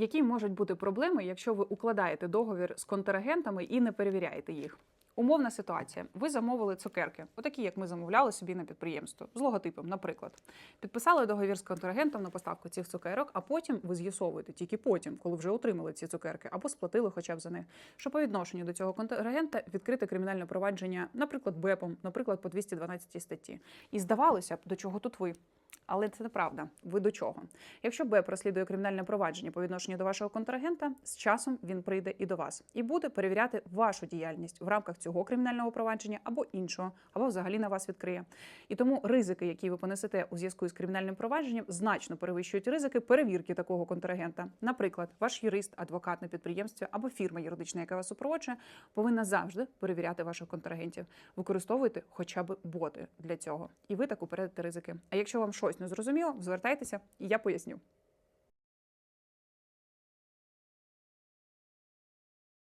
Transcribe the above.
Які можуть бути проблеми, якщо ви укладаєте договір з контрагентами і не перевіряєте їх? Умовна ситуація. Ви замовили цукерки, отакі, як ми замовляли собі на підприємство, з логотипом, наприклад. Підписали договір з контрагентом на поставку цих цукерок, а потім ви з'ясовуєте тільки потім, коли вже отримали ці цукерки, або сплатили хоча б за них. Що по відношенню до цього контрагента відкрите кримінальне провадження, наприклад, БЕПом, наприклад, по 212 статті. І здавалося б, до чого тут ви. Але це неправда. Ви до чого? Якщо БЕП розслідує кримінальне провадження по відношенню до вашого контрагента, з часом він прийде і до вас і буде перевіряти вашу діяльність в рамках цього кримінального провадження або іншого, або взагалі на вас відкриє. І тому ризики, які ви понесете у зв'язку з кримінальним провадженням, значно перевищують ризики перевірки такого контрагента. Наприклад, ваш юрист, адвокат на підприємстві або фірма юридична, яка вас супроводжує, повинна завжди перевіряти ваших контрагентів. Використовуйте хоча б боти для цього, і ви так упередите ризики. А якщо вам щось не зрозуміло, звертайтеся, і я поясню.